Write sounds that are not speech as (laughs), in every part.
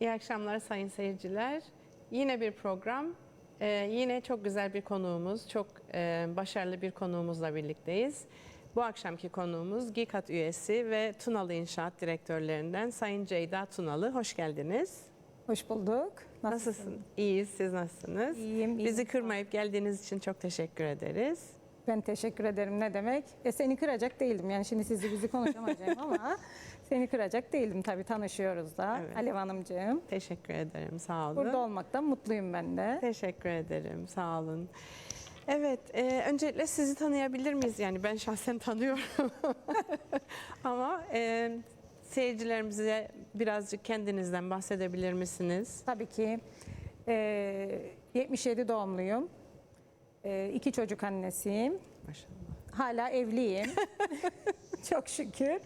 İyi akşamlar sayın seyirciler. Yine bir program, Ee, yine çok güzel bir konuğumuz, çok e, başarılı bir konuğumuzla birlikteyiz. Bu akşamki konuğumuz GİKAT üyesi ve Tunalı İnşaat Direktörlerinden Sayın Ceyda Tunalı. Hoş geldiniz. Hoş bulduk. Nasılsın? İyiyiz, siz nasılsınız? İyiyim, iyiyim. Bizi kırmayıp geldiğiniz için çok teşekkür ederiz. Ben teşekkür ederim. Ne demek? E seni kıracak değildim. Yani şimdi sizi bizi konuşamayacağım ama (laughs) seni kıracak değildim tabii tanışıyoruz da. Evet. Alev Hanımcığım. Teşekkür ederim, sağ olun. Burada olmaktan mutluyum ben de. Teşekkür ederim, sağ olun. Evet, e, öncelikle sizi tanıyabilir miyiz? Yani ben şahsen (laughs) tanıyorum (laughs) ama e, seyircilerimize birazcık kendinizden bahsedebilir misiniz? Tabii ki e, 77 doğumluyum. E, iki çocuk annesiyim. Maşallah. Hala evliyim. (laughs) Çok şükür.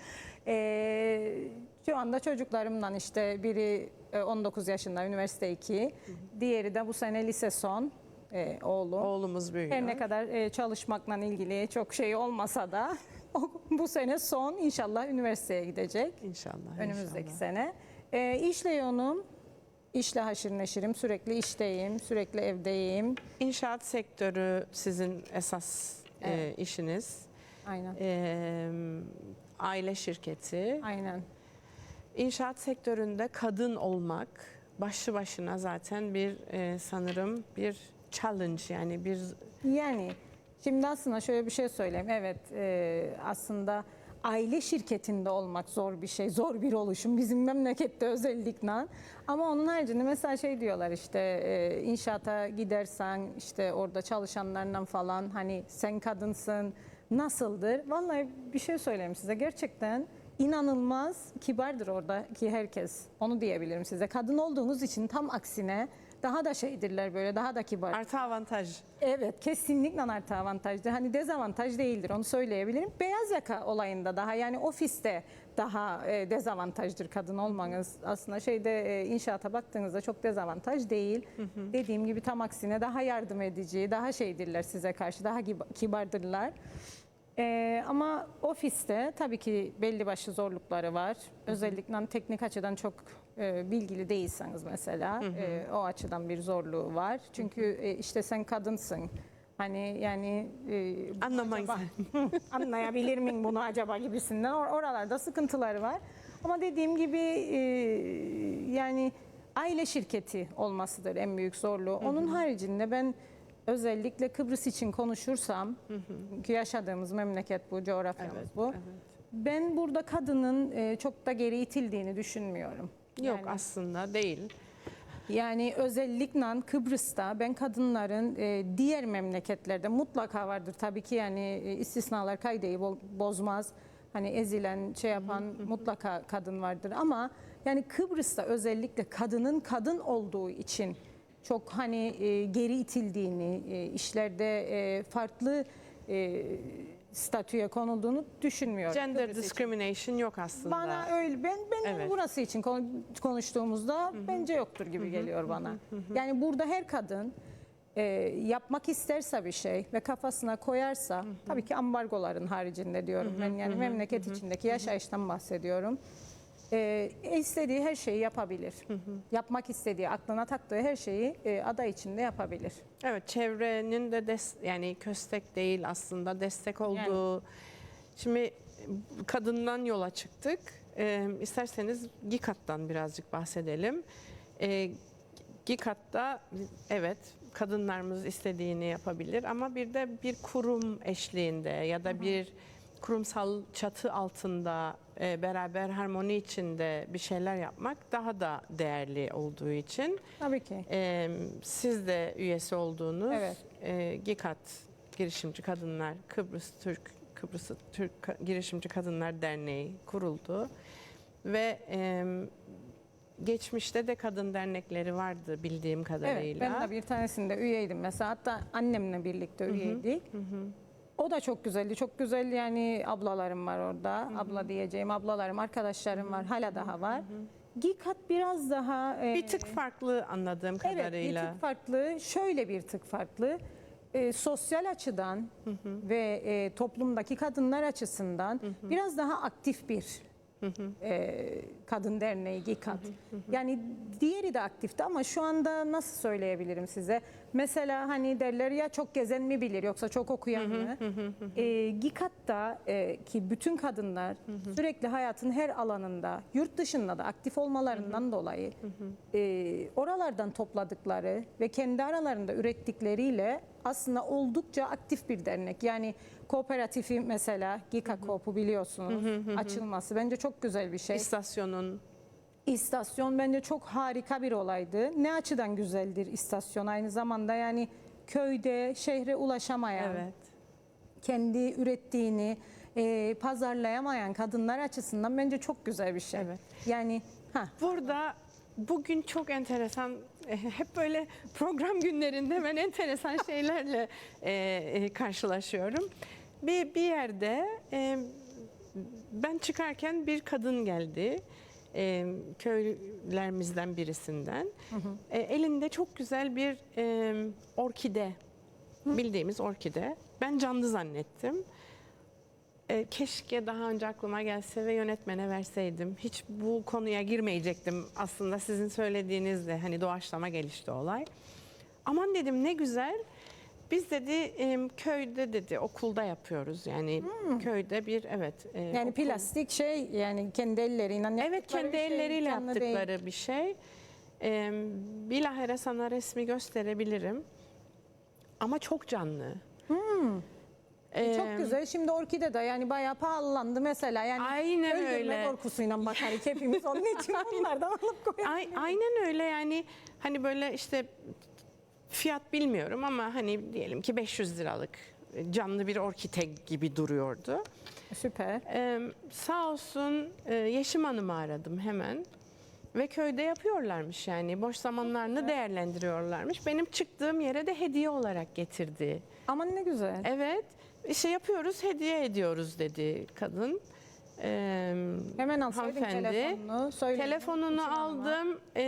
Ee, şu anda çocuklarımdan işte biri e, 19 yaşında, üniversite 2. Diğeri de bu sene lise son e, oğlum. Oğlumuz büyüyor. Her ne kadar e, çalışmakla ilgili çok şey olmasa da (laughs) bu sene son inşallah üniversiteye gidecek. İnşallah. Önümüzdeki inşallah. sene. E, işle yoğunum. İşle haşır neşirim. Sürekli işteyim. Sürekli evdeyim. İnşaat sektörü sizin esas e, Evet. işiniz. Aynen. E, aile şirketi. Aynen. İnşaat sektöründe kadın olmak başlı başına zaten bir e, sanırım bir challenge yani bir Yani şimdi aslında şöyle bir şey söyleyeyim. Evet e, aslında aile şirketinde olmak zor bir şey. Zor bir oluşum bizim memlekette özellikle. Ama onun haricinde mesela şey diyorlar işte e, inşaata gidersen işte orada çalışanlarla falan hani sen kadınsın nasıldır? Vallahi bir şey söyleyeyim size gerçekten inanılmaz kibardır oradaki herkes. Onu diyebilirim size. Kadın olduğunuz için tam aksine daha da şeydirler böyle daha da kibar. artı avantaj. Evet kesinlikle artı avantajlı. Hani dezavantaj değildir onu söyleyebilirim. Beyaz yaka olayında daha yani ofiste daha e, dezavantajdır kadın olmanız. Aslında şeyde e, inşaata baktığınızda çok dezavantaj değil. Dediğim gibi tam aksine daha yardım edici, daha şeydirler size karşı, daha kiba- kibardırlar. E, ama ofiste tabii ki belli başlı zorlukları var. Özellikle teknik açıdan çok e, bilgili değilseniz mesela e, o açıdan bir zorluğu var. Çünkü e, işte sen kadınsın. Hani yani e, acaba- Hı, (laughs) anlayabilir miyim bunu acaba gibisinden Or- oralarda sıkıntıları var. Ama dediğim gibi e, yani aile şirketi olmasıdır en büyük zorluğu. Onun haricinde ben özellikle Kıbrıs için konuşursam ki yaşadığımız memleket bu, coğrafyamız Evet, bu. evet. Ben burada kadının e, çok da geri itildiğini düşünmüyorum. Yok Yani- aslında değil. yani özellikle Kıbrıs'ta ben kadınların e, diğer memleketlerde mutlaka vardır tabii ki yani e, istisnalar kaydeyi bo- bozmaz. Hani ezilen şey yapan mutlaka kadın vardır ama yani Kıbrıs'ta özellikle kadının kadın olduğu için çok hani e, geri itildiğini, e, işlerde e, farklı e, statüye konulduğunu düşünmüyorum. Gender Kıbrıs için. discrimination yok aslında. Bana öyle ben ben Evet. burası için kon- konuştuğumuzda bence yoktur gibi geliyor bana. Yani burada her kadın e, yapmak isterse bir şey ve kafasına koyarsa tabii ki ambargoların haricinde diyorum ben yani memleket içindeki yaşayıştan bahsediyorum. E, istediği her şeyi yapabilir. Yapmak istediği, aklına taktığı her şeyi e, aday içinde yapabilir. Evet çevrenin de des- yani köstek değil aslında destek olduğu. Şimdi kadından yola çıktık. Ee, isterseniz GİKAT'tan birazcık bahsedelim. Ee, GİKAT'ta evet kadınlarımız istediğini yapabilir ama bir de bir kurum eşliğinde ya da bir kurumsal çatı altında e, beraber harmoni içinde bir şeyler yapmak daha da değerli olduğu için Tabii ki. ee, siz de üyesi olduğunuz Evet. e, GİKAD Girişimci Kadınlar Kıbrıs Türk Kıbrıs Türk Girişimci Kadınlar Derneği kuruldu ve e, geçmişte de kadın dernekleri vardı bildiğim Evet, kadarıyla. ben de bir tanesinde üyeydim mesela. Hatta annemle birlikte üyeydik. O da çok güzeldi. Çok güzel yani ablalarım var orada. Abla diyeceğim ablalarım, arkadaşlarım var. Hala daha var. Gikat biraz daha... e, bir tık farklı anladığım Evet, bir kadarıyla. tık farklı. Şöyle bir tık farklı. E, sosyal açıdan ve e, toplumdaki kadınlar açısından biraz daha aktif bir e, Kadın Derneği GİKAD. Yani diğeri de aktifti ama şu anda nasıl söyleyebilirim size? Mesela hani derler ya çok gezen mi bilir yoksa çok okuyan mı? E, GİKAD'da e, ki bütün kadınlar sürekli hayatın her alanında yurt dışında da aktif olmalarından dolayı e, oralardan topladıkları ve kendi aralarında ürettikleriyle aslında oldukça aktif bir dernek. Yani kooperatifi mesela GİKA Koop'u biliyorsunuz açılması bence çok güzel bir şey. İstasyonun İstasyon bence çok harika bir olaydı. Ne açıdan güzeldir istasyon aynı zamanda yani köyde şehre ulaşamayan, evet. kendi ürettiğini e, pazarlayamayan kadınlar açısından bence çok güzel bir şey. Evet. Yani ha Burada bugün çok enteresan, e, hep böyle program günlerinde ben enteresan (laughs) şeylerle e, e, karşılaşıyorum. Bir, bir yerde e, ben çıkarken bir kadın geldi. E, köylerimizden birisinden. E, elinde çok güzel bir e, orkide, bildiğimiz orkide. Ben canlı zannettim. E, keşke daha önce aklıma gelse ve yönetmene verseydim. Hiç bu konuya girmeyecektim. Aslında sizin söylediğinizde hani doğaçlama gelişti olay. Aman dedim ne güzel. Biz dedi e, köyde dedi okulda yapıyoruz. Yani köyde bir evet. e, yani okul- plastik şey yani kendi elleriyle Evet yaptıkları kendi şey, elleriyle değil. yaptıkları bir şey. E, bilahare sana resmi gösterebilirim. Ama çok canlı. E, Çok güzel. Şimdi orkide de yani bayağı pahalandı mesela. Yani Aynen öldürme öyle. korkusuyla bakarız hepimiz (laughs) onun için bunlardan alıp koyalım. Ay- aynen öyle yani hani böyle işte fiyat bilmiyorum ama hani diyelim ki 500 liralık canlı bir orkide gibi duruyordu. Süper. Ee, sağ olsun e, Yeşim Hanım'ı aradım hemen ve köyde yapıyorlarmış yani boş zamanlarını değerlendiriyorlarmış. Benim çıktığım yere de hediye olarak getirdi. Aman ne güzel. Evet işte yapıyoruz hediye ediyoruz dedi kadın. Ee, Hemen alsaydın hanımefendi. telefonunu. Söyleyin. Telefonunu Hanım'a. aldım. Ee,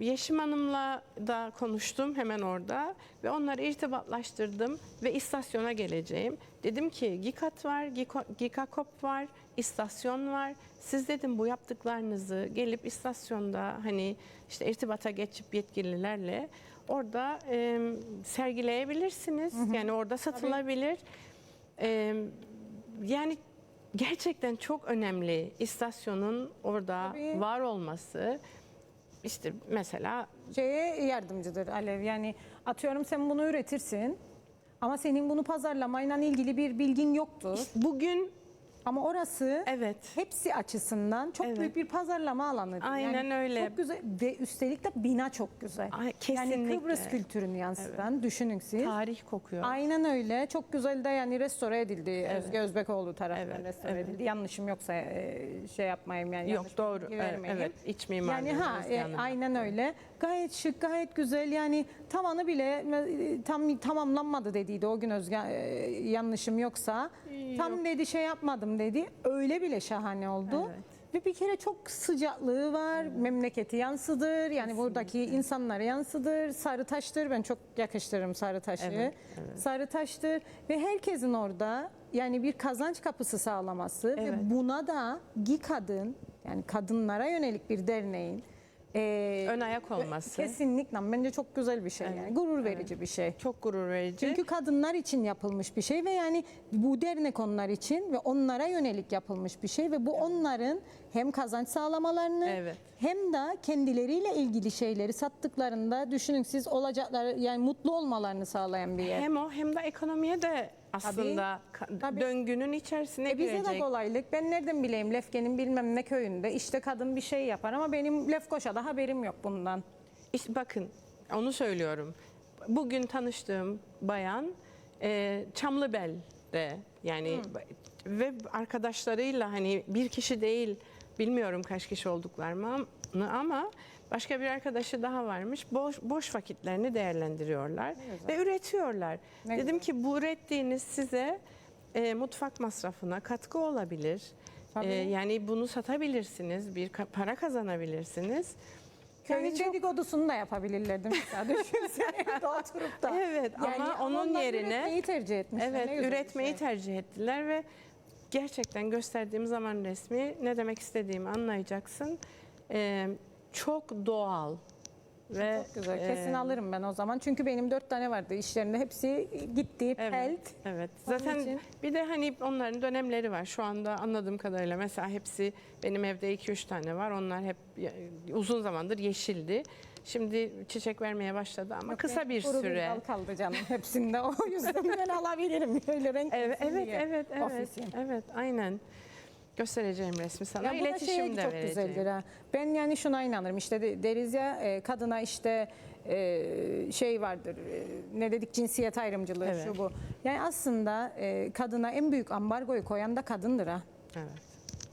Yeşim Hanım'la da konuştum hemen orada ve onları irtibatlaştırdım ve istasyona geleceğim. Dedim ki GİKAT var, Giko- GİKAKOP var, istasyon var. Siz dedim bu yaptıklarınızı gelip istasyonda hani işte irtibata geçip yetkililerle orada e, sergileyebilirsiniz. Yani orada satılabilir. E, yani gerçekten çok önemli istasyonun orada Tabii. var olması. İşte mesela şeye yardımcıdır Alev. Yani atıyorum sen bunu üretirsin ama senin bunu pazarlamayla ilgili bir bilgin yoktur. bugün Ama orası evet hepsi açısından çok Evet. büyük bir pazarlama alanı. Aynen öyle. Çok güzel ve üstelik de bina çok güzel. Ay, Yani kesinlikle. Kıbrıs kültürünü yansıtan düşünün siz. tarih kokuyor. Aynen öyle. Çok güzel de yani restore edildi. Özge Özbekoğlu tarafından Evet, restore evet. edildi. Yanlışım yoksa e, şey yapmayayım yani. Yok doğru. Evet, vermeyeyim. evet iç mimarlığı. Yani ha e, aynen öyle. Gayet şık, gayet güzel. Yani tavanı bile e, tam tamamlanmadı dediydi o gün Özge e, yanlışım yoksa. Tam dedi şey yapmadım dedi. Öyle bile şahane oldu. Evet. Ve bir kere çok sıcaklığı var. Memleketi yansıdır. Yani buradaki insanlara yansıdır. Sarı taştır. Ben çok yakıştırırım sarı taşı. Evet, Sarı taştır ve herkesin orada yani bir kazanç kapısı sağlaması Evet. ve buna da GİKAD'ın yani kadınlara yönelik bir derneğin e, Ön ayak olması. Kesinlikle bence çok güzel bir şey yani gurur verici bir şey. Çok gurur verici. Çünkü kadınlar için yapılmış bir şey ve yani bu dernek onlar için ve onlara yönelik yapılmış bir şey ve bu onların hem kazanç sağlamalarını Evet. hem de kendileriyle ilgili şeyleri sattıklarında düşünün siz olacakları yani mutlu olmalarını sağlayan bir yer. hem o hem de ekonomiye de aslında ka- tabii. döngünün içerisine E bize de girecek. kolaylık. Ben nereden bileyim Lefke'nin bilmem ne köyünde işte kadın bir şey yapar ama benim Lefkoşa'da haberim yok bundan. İşte bakın onu söylüyorum. Bugün tanıştığım bayan e, Çamlıbel'de yani ve arkadaşlarıyla hani bir kişi değil bilmiyorum kaç kişi olduklarını ama başka bir arkadaşı daha varmış. Boş, boş vakitlerini değerlendiriyorlar ve üretiyorlar. Ne Dedim ki bu ürettiğiniz size e, mutfak masrafına katkı olabilir. Tabii. E, yani bunu satabilirsiniz, bir ka- para kazanabilirsiniz. Köyün Yani çok- dedikodusunu da yapabilirlerdi mesela (laughs) düşünsene evde oturup da. Evet ama onun yerine üretmeyi tercih etmişler. evet Ne güzel bir üretmeyi şey. tercih ettiler ve gerçekten gösterdiğim zaman resmi ne demek istediğimi anlayacaksın. Ee, çok doğal ve Çok güzel. Kesin e, alırım ben o zaman. Çünkü benim dört tane vardı işlerinde. Hepsi gitti, Evet, pelt. evet. Onun Zaten için- bir de hani onların dönemleri var. Şu anda anladığım kadarıyla mesela hepsi benim evde 2-3 tane var. Onlar hep uzun zamandır yeşildi. Şimdi çiçek vermeye başladı ama kısa bir Kuru süre. dal kaldı canım hepsinde. (laughs) O yüzden ben alabilirim. Öyle renk Evet, evet, diye. evet, evet, Ofisim. evet, aynen. Göstereceğim resmi sana. Ya İletişim şeye de çok vereceğim. güzeldir ha. Ben yani şuna inanırım işte de- deriz ya e, kadına işte e, şey vardır e, ne dedik cinsiyet ayrımcılığı Evet. şu bu. Yani aslında e, kadına en büyük ambargoyu koyan da kadındır ha. Evet.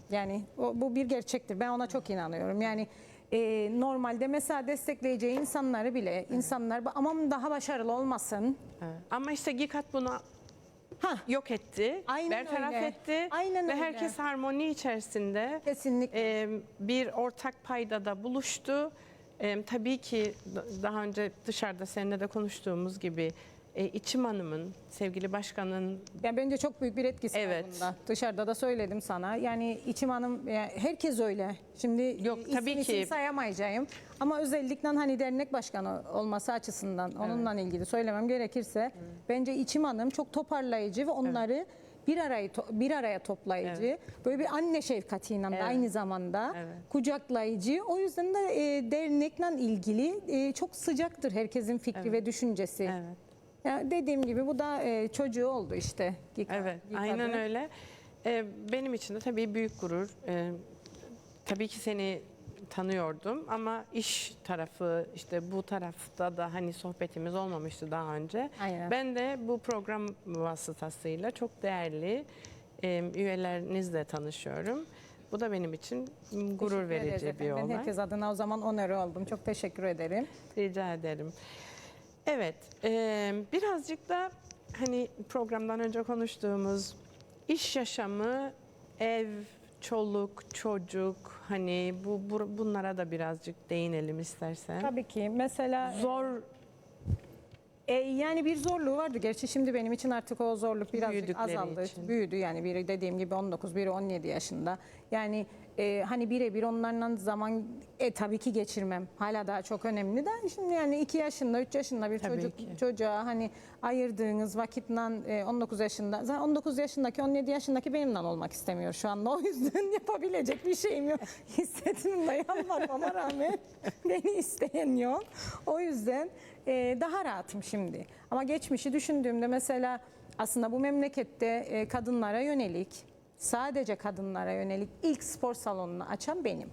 Yani o, bu bir gerçektir. Ben ona çok inanıyorum. Yani e, normalde mesela destekleyeceği insanları bile insanlar aman daha başarılı olmasın. Ama işte Gikat bunu Ha yok etti, Aynen bertaraf öyle. etti Aynen ve öyle. herkes harmoni içerisinde kesinlikle. e, bir ortak paydada buluştu. E, tabii ki da- daha önce dışarıda seninle de konuştuğumuz gibi e, İçim Hanım'ın, sevgili başkanın Ya bence çok büyük bir etkisi Evet. var bunda. Dışarıda da söyledim sana. Yani İçim Hanım yani herkes öyle. Şimdi Yok, isim tabii isim ki. sayamayacağım. Ama özellikle hani dernek başkanı olması açısından onunla ilgili söylemem gerekirse bence İçim Hanım çok toparlayıcı ve onları bir araya to- bir araya toplayıcı. Böyle bir anne şefkatiyle de aynı zamanda Evet. kucaklayıcı. O yüzden de e, dernekle ilgili e, çok sıcaktır herkesin fikri ve düşüncesi. evet Ya dediğim gibi bu da e, çocuğu oldu işte. Gika- Evet, Gika'da. aynen öyle. Ee, benim için de tabii büyük gurur. Ee, tabii ki seni tanıyordum ama iş tarafı işte bu tarafta da hani sohbetimiz olmamıştı daha önce. Aynen. Ben de bu program vasıtasıyla çok değerli e, üyelerinizle tanışıyorum. Bu da benim için gurur verici bir efendim. Ben olay. herkes adına o zaman onur oldum. Çok teşekkür ederim. Rica ederim. Evet, e, birazcık da hani programdan önce konuştuğumuz iş yaşamı, ev, çoluk, çocuk hani bu, bu bunlara da birazcık değinelim istersen. Tabii ki. Mesela Zor e, yani bir zorluğu vardı. Gerçi şimdi benim için artık o zorluk birazcık Büyüdükleri azaldı. için. Büyüdü yani biri dediğim gibi 19, biri 17 yaşında. Yani e, hani birebir onlarla zaman e, tabii ki geçirmem. Hala daha çok önemli de şimdi yani 2 yaşında, 3 yaşında bir Tabii çocuk ki. çocuğa hani ayırdığınız vakitle e, 19 yaşında zaten 19 yaşındaki 17 yaşındaki benimle olmak istemiyor şu anda. (laughs) O yüzden yapabilecek bir şeyim yok. (laughs) Hissettim de yalvarmama rağmen (laughs) beni isteyen yok. O yüzden e, daha rahatım şimdi. Ama geçmişi düşündüğümde mesela aslında bu memlekette e, kadınlara yönelik sadece kadınlara yönelik ilk spor salonunu açan benim.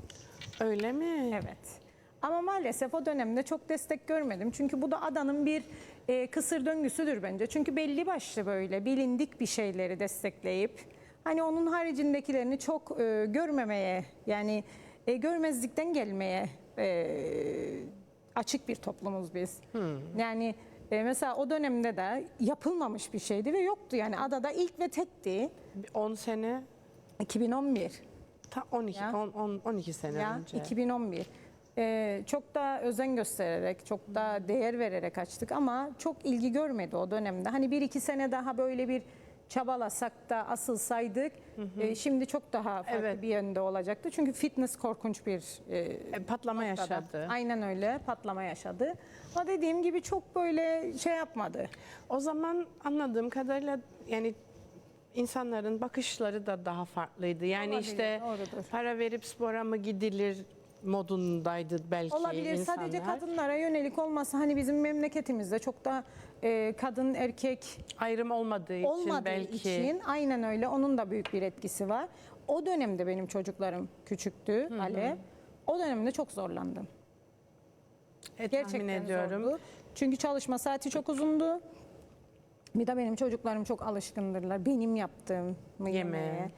öyle mi? Evet. Ama maalesef o dönemde çok destek görmedim. Çünkü bu da adanın bir e, kısır döngüsüdür bence. Çünkü belli başlı böyle bilindik bir şeyleri destekleyip hani onun haricindekilerini çok e, görmemeye yani e, görmezlikten gelmeye e, açık bir toplumuz biz. Yani e, mesela o dönemde de yapılmamış bir şeydi ve yoktu. Yani adada ilk ve tekti 10 sene, 2011. ta 12, Ya. 10, 10, 12 sene Ya önce. 2011. Ee, çok da özen göstererek, çok da değer vererek açtık ama çok ilgi görmedi o dönemde. Hani bir iki sene daha böyle bir çabalasak da asılsaydık e, şimdi çok daha farklı Evet. bir yönde olacaktı. Çünkü fitness korkunç bir e, E, patlama noktada. yaşadı. Aynen öyle patlama yaşadı. Ama dediğim gibi çok böyle şey yapmadı. O zaman anladığım kadarıyla yani insanların bakışları da daha farklıydı. Yani Olabilir, işte doğrudur. para verip spora mı gidilir modundaydı belki Olabilir. insanlar. Sadece kadınlara yönelik olmasa hani bizim memleketimizde çok da e, kadın erkek ayrım olmadığı için olmadığı belki için aynen öyle onun da büyük bir etkisi var. O dönemde benim çocuklarım küçüktü Ale. O dönemde çok zorlandım. e, Gerçekten ediyorum. zordu. Çünkü çalışma saati çok uzundu. Bir de benim çocuklarım çok alışkındırlar. Benim yaptığım Yemeğe. yemeğe.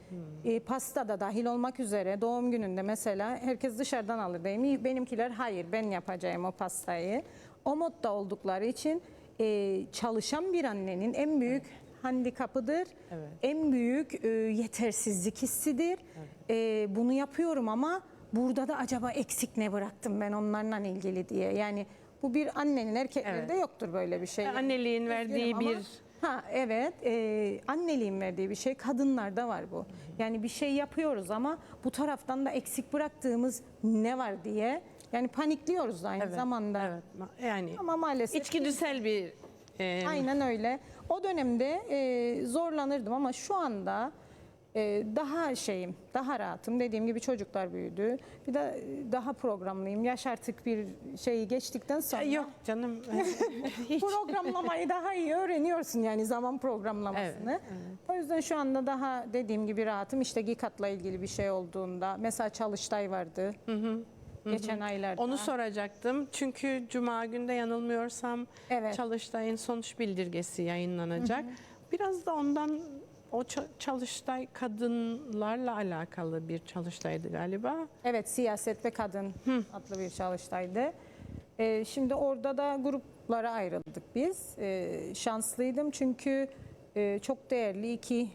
E, pasta da dahil olmak üzere doğum gününde mesela herkes dışarıdan alır değil mi? Benimkiler hayır ben yapacağım o pastayı. O modda oldukları için e, çalışan bir annenin en büyük handikapıdır. Evet. En büyük e, yetersizlik hissidir. E, bunu yapıyorum ama burada da acaba eksik ne bıraktım ben onlarla ilgili diye. Yani bu bir annenin erkeklerde Evet. yoktur böyle bir şey. Anneliğin verdiği ama bir Ha evet e, anneliğin verdiği bir şey kadınlarda var bu. Yani bir şey yapıyoruz ama bu taraftan da eksik bıraktığımız ne var diye yani panikliyoruz aynı Evet, zamanda. Evet. Yani Ama maalesef içgüdüsel bir e, aynen öyle. O dönemde e, zorlanırdım ama şu anda e, daha şeyim, daha rahatım. Dediğim gibi çocuklar büyüdü. Bir de e, daha programlıyım. Yaş artık bir şeyi geçtikten sonra yok canım. (laughs) Hiç. programlamayı daha iyi öğreniyorsun yani zaman programlamasını. Evet, O yüzden şu anda daha dediğim gibi rahatım. İşte GİKAT'la ilgili bir şey olduğunda mesela Çalıştay vardı. Geçen aylarda. Onu soracaktım. Çünkü Cuma günde yanılmıyorsam Evet. Çalıştay'ın sonuç bildirgesi yayınlanacak. Biraz da ondan o ça- Çalıştay kadınlarla alakalı bir çalıştaydı galiba. Evet, siyaset ve kadın adlı bir çalıştaydı. Ee, şimdi orada da gruplara ayrıldık biz. Ee, şanslıydım çünkü e, çok değerli iki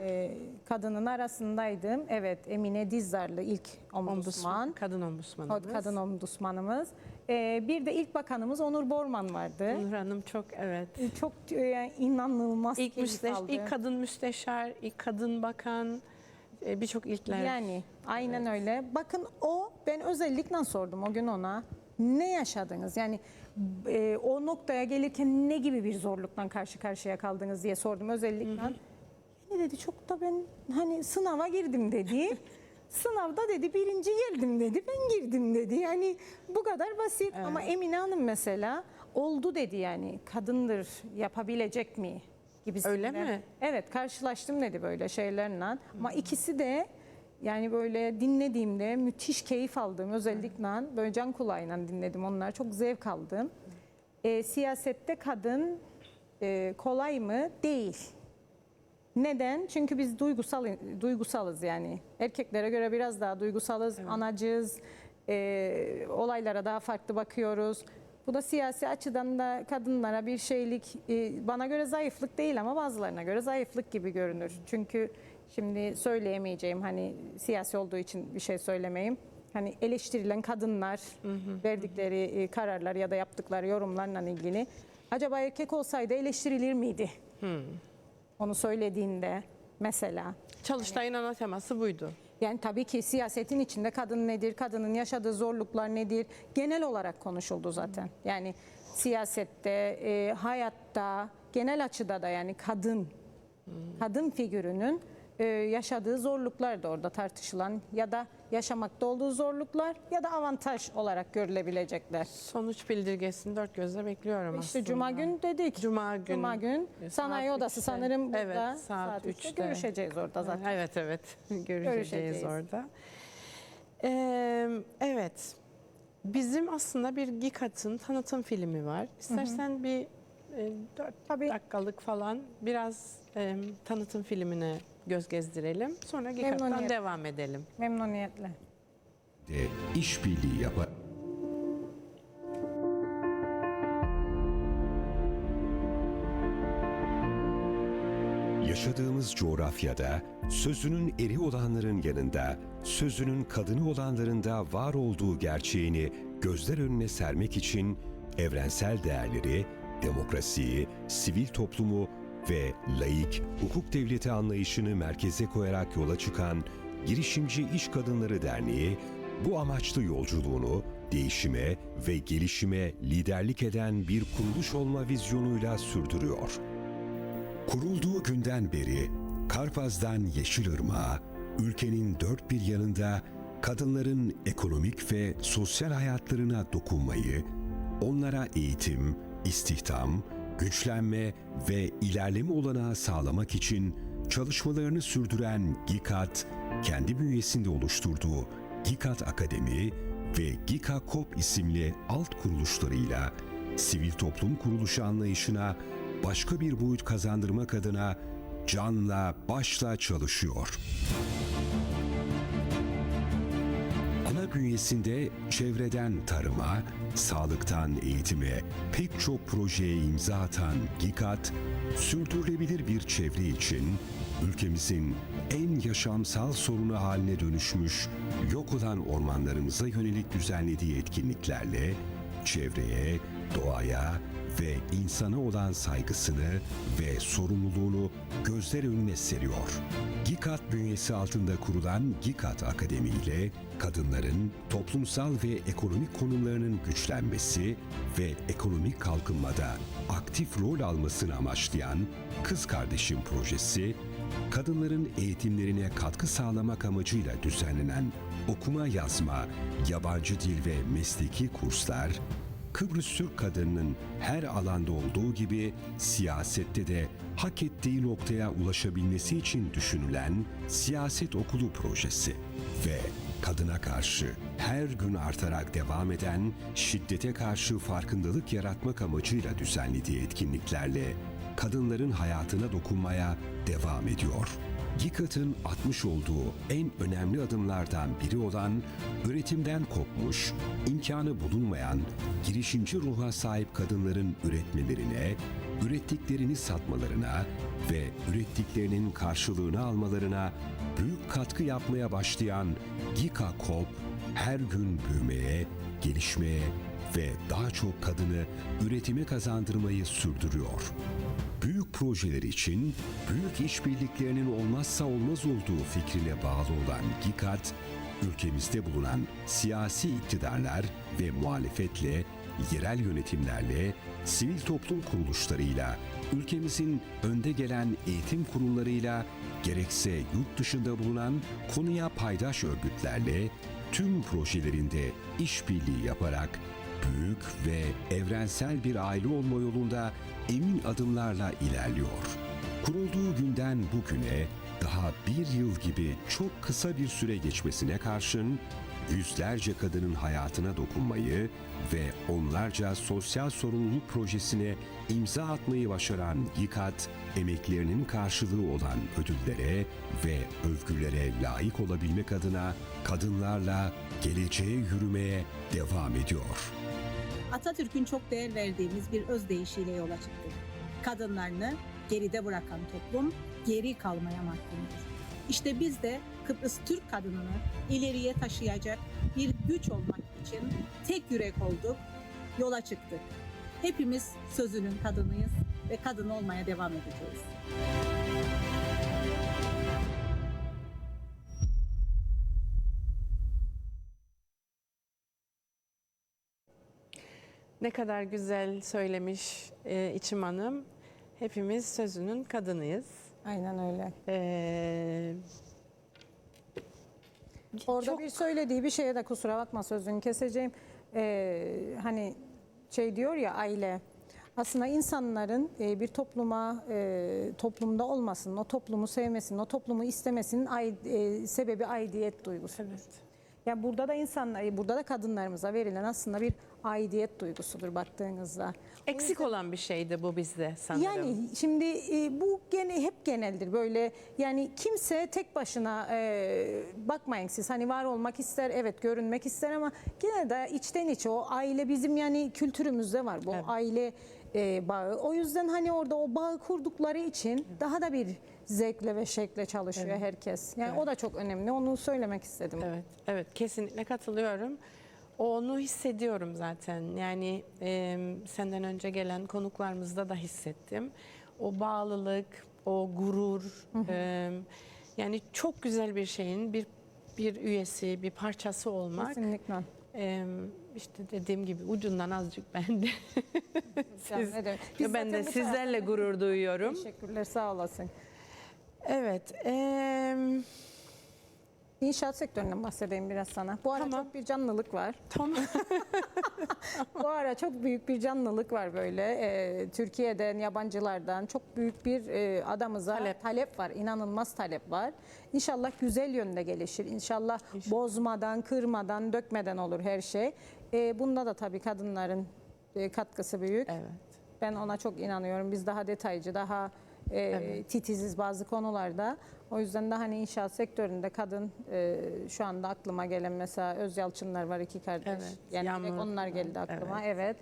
e, kadının arasındaydım. Evet, Emine Dizzarlı ilk Ombudsman, ombudsman, kadın ombudsmanımız. kadın ombudsmanımız. Ee, bir de ilk bakanımız Onur Borman vardı. Nur Hanım çok evet. Ee, Çok e, yani inanılmaz İlk, müsteş, aldı. ilk kadın müsteşar, ilk kadın bakan, e, birçok ilkler. Yani aynen öyle. Bakın o ben özellikle sordum o gün ona. Ne yaşadınız? Yani e, o noktaya gelirken ne gibi bir zorlukla karşı karşıya kaldınız diye sordum özellikle. Ne dedi çok da ben hani sınava girdim dedi. (laughs) Sınavda dedi birinci geldim dedi ben girdim dedi. Yani bu kadar basit ama Emine Hanım mesela oldu dedi yani kadındır yapabilecek mi gibisinden. Öyle mi? Evet karşılaştım dedi böyle şeylerle. Ama ikisi de yani böyle dinlediğimde müthiş keyif aldığım özellikle böyle can kulağıyla dinledim onları. Çok zevk aldım. E, siyasette kadın e, kolay mı? Değil. Neden? Çünkü biz duygusal duygusalız yani. Erkeklere göre biraz daha duygusalız, anacız, e, olaylara daha farklı bakıyoruz. Bu da siyasi açıdan da kadınlara bir şeylik, e, bana göre zayıflık değil ama bazılarına göre zayıflık gibi görünür. Çünkü şimdi söyleyemeyeceğim hani siyasi olduğu için bir şey söylemeyeyim. Hani eleştirilen kadınlar verdikleri e, kararlar ya da yaptıkları yorumlarla ilgili acaba erkek olsaydı eleştirilir miydi? Onu söylediğinde mesela. Çalıştay'ın ana teması buydu. Yani tabii ki siyasetin içinde kadın nedir, kadının yaşadığı zorluklar nedir genel olarak konuşuldu zaten. Yani siyasette, e, hayatta, genel açıda da yani kadın, kadın figürünün e, yaşadığı zorluklar da orada tartışılan ya da yaşamakta olduğu zorluklar ya da avantaj olarak görülebilecekler. Sonuç bildirgesini dört gözle bekliyorum İşte aslında. Cuma gün dedik. Cuma gün. Cuma gün Saat sanayi odası üçte. sanırım burada Evet, saat saat 3'te üçte. görüşeceğiz orada zaten. Evet evet (laughs) görüşeceğiz, Görüşeceğiz. orada. Ee, evet bizim aslında bir GİKAT'ın tanıtım filmi var. İstersen bir e, dört Tabii. dakikalık falan biraz e, tanıtım filmine göz gezdirelim. Sonra Memnuniyetle. devam edelim. Memnuniyetle. de işbirliği yapar. Yaşadığımız coğrafyada sözünün eri olanların yanında sözünün kadını olanların da var olduğu gerçeğini gözler önüne sermek için evrensel değerleri, demokrasiyi, sivil toplumu ve laik hukuk devleti anlayışını merkeze koyarak yola çıkan Girişimci İş Kadınları Derneği bu amaçlı yolculuğunu değişime ve gelişime liderlik eden bir kuruluş olma vizyonuyla sürdürüyor. Kurulduğu günden beri Karpaz'dan Yeşilırmak'a, ülkenin dört bir yanında kadınların ekonomik ve sosyal hayatlarına dokunmayı, onlara eğitim, istihdam, güçlenme ve ilerleme olanağı sağlamak için çalışmalarını sürdüren GİKAT, kendi bünyesinde oluşturduğu GİKAT Akademi ve GİKAKOP isimli alt kuruluşlarıyla sivil toplum kuruluşu anlayışına başka bir boyut kazandırmak adına canla başla çalışıyor. Bünyesinde çevreden tarıma, sağlıktan eğitime pek çok projeye imza atan GİKAT, sürdürülebilir bir çevre için ülkemizin en yaşamsal sorunu haline dönüşmüş yok olan ormanlarımıza yönelik düzenlediği etkinliklerle çevreye, doğaya ve insana olan saygısını ve sorumluluğunu gözler önüne seriyor. GİKAT bünyesi altında kurulan GİKAT Akademi ile kadınların toplumsal ve ekonomik konumlarının güçlenmesi ve ekonomik kalkınmada aktif rol almasını amaçlayan Kız Kardeşim Projesi, kadınların eğitimlerine katkı sağlamak amacıyla düzenlenen okuma yazma, yabancı dil ve mesleki kurslar, Kıbrıs Türk kadınının her alanda olduğu gibi siyasette de hak ettiği noktaya ulaşabilmesi için düşünülen siyaset okulu projesi ve kadına karşı her gün artarak devam eden şiddete karşı farkındalık yaratmak amacıyla düzenlediği etkinliklerle kadınların hayatına dokunmaya devam ediyor. GİKAT'ın atmış olduğu en önemli adımlardan biri olan üretimden kopmuş, imkanı bulunmayan, girişimci ruha sahip kadınların üretmelerine, ürettiklerini satmalarına ve ürettiklerinin karşılığını almalarına büyük katkı yapmaya başlayan Gika Kop her gün büyümeye, gelişmeye ve daha çok kadını üretime kazandırmayı sürdürüyor. Büyük projeler için büyük işbirliklerinin olmazsa olmaz olduğu fikrine bağlı olan GİKAD, ülkemizde bulunan siyasi iktidarlar ve muhalefetle, yerel yönetimlerle, sivil toplum kuruluşlarıyla, ülkemizin önde gelen eğitim kurumlarıyla, gerekse yurt dışında bulunan konuya paydaş örgütlerle tüm projelerinde işbirliği yaparak büyük ve evrensel bir aile olma yolunda emin adımlarla ilerliyor. Kurulduğu günden bugüne daha bir yıl gibi çok kısa bir süre geçmesine karşın yüzlerce kadının hayatına dokunmayı ve onlarca sosyal sorumluluk projesine imza atmayı başaran YİKAT, emeklerinin karşılığı olan ödüllere ve övgülere layık olabilmek adına kadınlarla geleceğe yürümeye devam ediyor. Atatürk'ün çok değer verdiğimiz bir özdeyişiyle yola çıktı. Kadınlarını geride bırakan toplum geri kalmaya mahkumdur. İşte biz de Kıbrıs Türk kadınını ileriye taşıyacak bir güç olmak için tek yürek olduk, yola çıktık. Hepimiz sözünün kadınıyız ve kadın olmaya devam edeceğiz. Ne kadar güzel söylemiş e, İçim Hanım. Hepimiz sözünün kadınıyız. Aynen öyle. Ee, Orada çok- bir söylediği bir şeye de kusura bakma sözünü keseceğim. Ee, hani şey diyor ya aile. Aslında insanların e, bir topluma e, toplumda olmasının, o toplumu sevmesinin, o toplumu istemesinin e, sebebi aidiyet duygusu. evet. Yani burada da insanlar, burada da kadınlarımıza verilen aslında bir aidiyet duygusudur baktığınızda. Eksik olan bir şeydi bu bizde sanırım. Yani şimdi e, bu gene hep geneldir böyle yani kimse tek başına e, bakmayın siz hani var olmak ister evet görünmek ister ama gene de içten içe o aile bizim yani kültürümüzde var bu Evet. aile e, bağı. O yüzden hani orada o bağı kurdukları için daha da bir zevkle ve şekle çalışıyor herkes. Yani o da çok önemli. Onu söylemek istedim. Evet, evet kesinlikle katılıyorum. Onu hissediyorum zaten. Yani e, senden önce gelen konuklarımızda da hissettim. O bağlılık, o gurur. e, yani çok güzel bir şeyin bir bir üyesi, bir parçası olmak. Kesinlikle. E, işte dediğim gibi ucundan azıcık ben de. (laughs) Biz ben de sizlerle gurur duyuyorum. Teşekkürler sağ olasın. Evet. E, İnşaat sektöründen bahsedeyim biraz sana. Bu ara Tamam. çok bir canlılık var. tamam. (laughs) Bu ara çok büyük bir canlılık var böyle. Ee, Türkiye'den, yabancılardan çok büyük bir e, adamıza Talep. talep. var. İnanılmaz talep var. İnşallah güzel yönde gelişir. İnşallah, bozmadan, kırmadan, dökmeden olur her şey. Ee, bunda da tabii kadınların e, katkısı büyük. Evet. Ben ona çok inanıyorum. Biz daha detaycı, daha e, titiziz bazı konularda. O yüzden de hani inşaat sektöründe kadın e, şu anda aklıma gelen mesela Öz Yalçınlar var iki kardeş. Evet, Yani direkt Yağmur onlar geldi aklıma. Evet.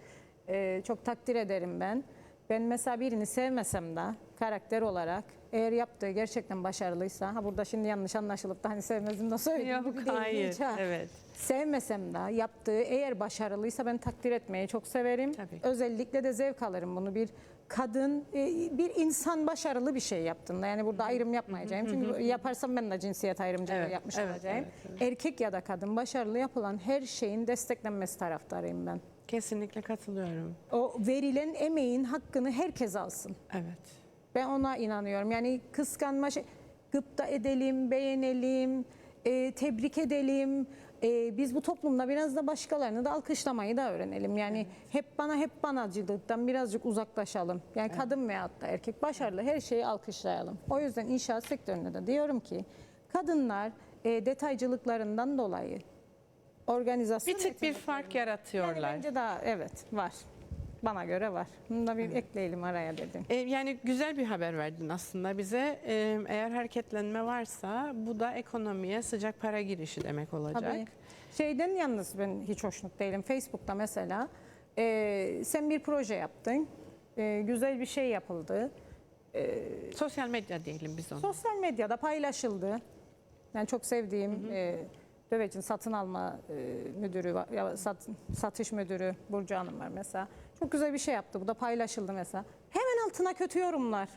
E, çok takdir ederim ben. Ben mesela birini sevmesem de karakter olarak eğer yaptığı gerçekten başarılıysa, ha burada şimdi yanlış anlaşılıp da hani sevmezdim de söyledim. Yok gibi değil hayır. hiç ha. Evet. Sevmesem de yaptığı eğer başarılıysa ben takdir etmeyi çok severim. Tabii. Özellikle de zevk alırım bunu bir kadın e, bir insan başarılı bir şey yaptığında yani burada ayrım yapmayacağım. Çünkü yaparsam ben de cinsiyet ayrımcılığı Evet, yapmış evet, olacağım. evet, evet. Erkek ya da kadın başarılı yapılan her şeyin desteklenmesi taraftarıyım ben. Kesinlikle katılıyorum. O verilen emeğin hakkını herkes alsın. Evet. Ben ona inanıyorum. Yani kıskanma şey, gıpta edelim, beğenelim, e, tebrik edelim. E, biz bu toplumda biraz da başkalarını da alkışlamayı da öğrenelim. Yani hep bana hep banacılıktan birazcık uzaklaşalım. Yani kadın veyahut da erkek başarılı her şeyi alkışlayalım. O yüzden inşaat sektöründe de diyorum ki kadınlar e, detaycılıklarından dolayı organizasyon Bir tık bir fark yaratıyorlar. Bence daha evet var. Bana göre var. Bunu da bir ekleyelim araya dedim. E, Yani güzel bir haber verdin aslında bize. E, Eğer hareketlenme varsa bu da ekonomiye sıcak para girişi demek olacak. Tabii. Şeyden yalnız ben hiç hoşnut değilim. Facebook'ta mesela e, sen bir proje yaptın. e, güzel bir şey yapıldı. Sosyal medya diyelim biz ona. Sosyal medyada paylaşıldı. Ben çok sevdiğim e, Dövecin satın alma e, müdürü, ya sat- satış müdürü Burcu Hanım var mesela. Çok güzel bir şey yaptı. Bu da paylaşıldı mesela. Hemen altına kötü yorumlar.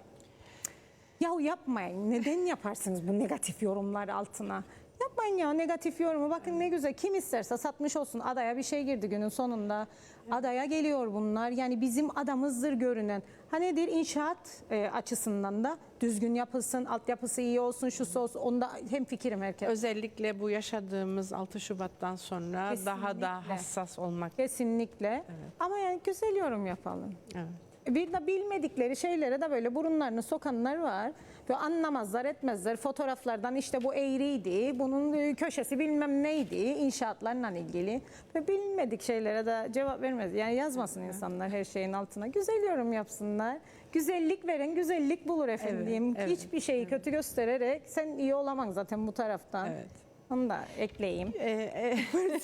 Yahu yapmayın. Neden yaparsınız bu negatif yorumlar altına? Yapmayın ya negatif yorumu. Bakın ne güzel. Kim isterse satmış olsun. Adaya bir şey girdi günün sonunda. Adaya geliyor bunlar. Yani bizim adamızdır görünen. Ha nedir? İnşaat e, açısından da düzgün yapılsın. Altyapısı iyi olsun. Şusu olsun. Onda hem fikrim herkes. Özellikle bu yaşadığımız 6 Şubat'tan sonra daha da Kesinlikle. hassas olmak. Kesinlikle. Ama yani güzel yorum yapalım. Evet. Bir de bilmedikleri şeylere de böyle burunlarını sokanlar var. Ve anlamazlar etmezler. Fotoğraflardan işte bu eğriydi, bunun e, köşesi bilmem neydi, inşaatlarla ilgili. Ve bilmedik şeylere de cevap vermez. Yani yazmasın insanlar her şeyin altına. Güzel yorum yapsınlar. Güzellik veren güzellik bulur efendim. evet, Hiçbir şeyi kötü göstererek sen iyi olamam zaten bu taraftan. Evet. Onu da ekleyeyim. Ee, e, (laughs)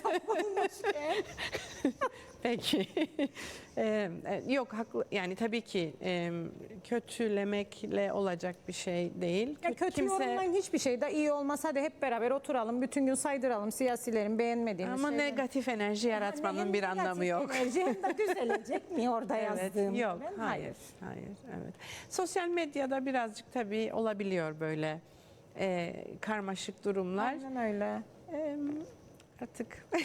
(laughs) Peki. Ee, e, yok haklı yani tabii ki e, kötülemekle olacak bir şey değil. Ya Kö- kötü yorumlayın hiçbir şey de iyi olmaz. Hadi hep beraber oturalım. Bütün gün saydıralım siyasilerin beğenmediğimiz ama şeyleri. negatif enerji yaratmanın Hem bir anlamı yok. Enerji hem de (laughs) düzelecek mi orada Evet, yazdığım? yok, Ben, hayır, hayır, evet. Sosyal medyada birazcık tabii olabiliyor böyle e, karmaşık durumlar. Aynen öyle. Artık (laughs)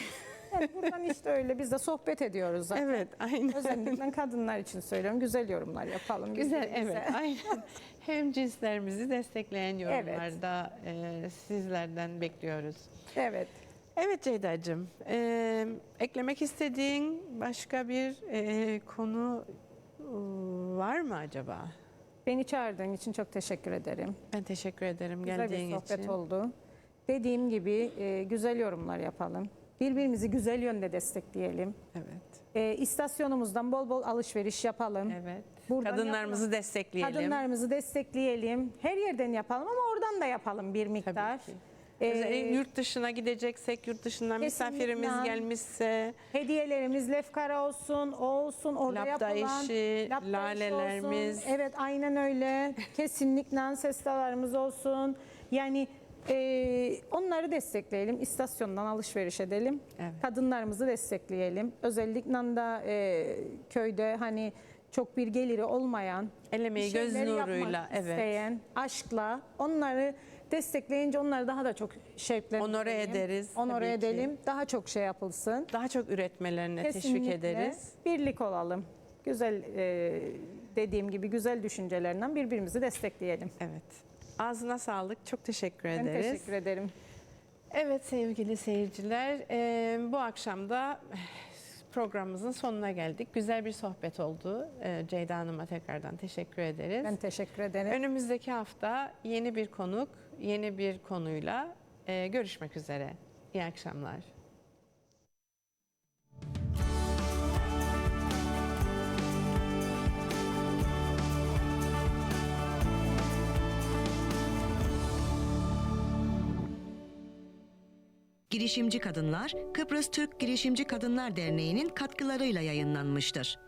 Yani buradan işte öyle biz de sohbet ediyoruz zaten. evet, aynen. Özellikle kadınlar için söylüyorum. Güzel yorumlar yapalım. Güzel, evet, aynen. Hem cinslerimizi destekleyen yorumlarda e, sizlerden bekliyoruz. Evet. Evet Ceyda'cığım, e, eklemek istediğin başka bir e, konu e, var mı acaba? Beni çağırdığın için çok teşekkür ederim. Ben teşekkür ederim Güzel geldiğin bir sohbet için. oldu. Dediğim gibi e, güzel yorumlar yapalım. Birbirimizi güzel yönde destekleyelim. Evet, E, istasyonumuzdan bol bol alışveriş yapalım. evet. Buradan Kadınlarımızı destekleyelim. Kadınlarımızı destekleyelim. Her yerden yapalım ama oradan da yapalım bir miktar. Tabii ki. Ee, yurt dışına gideceksek, yurt dışından Kesinlikle. misafirimiz gelmişse, hediyelerimiz lefkara olsun, o olsun, orada Lapta yapılan işi, lapta işi lalelerimiz. olsun. Evet aynen öyle. Kesinlikle sestalarımız olsun. Yani e, onları destekleyelim. İstasyondan alışveriş edelim. Evet. Kadınlarımızı destekleyelim. Özellikle de e, köyde hani çok bir geliri olmayan el emeği göz nuruyla, evet. isteyen, aşkla onları destekleyince onlar daha da çok şevklenir. Onore ederiz, Onore tabii ki. edelim. Daha çok şey yapılsın. Daha çok üretmelerine teşvik Kesinlikle ederiz. birlik olalım. Güzel e, dediğim gibi güzel düşüncelerinden birbirimizi destekleyelim. Evet. Ağzına sağlık. Çok teşekkür Ben ederiz. teşekkür ederim. Evet sevgili seyirciler, e, bu akşam da programımızın sonuna geldik. Güzel bir sohbet oldu. E, Ceyda Hanım'a tekrardan teşekkür ederiz. Ben teşekkür ederim. Önümüzdeki hafta yeni bir konuk, yeni bir konuyla e, görüşmek üzere. İyi akşamlar. Girişimci Kadınlar, Kıbrıs Türk Girişimci Kadınlar Derneği'nin katkılarıyla yayınlanmıştır.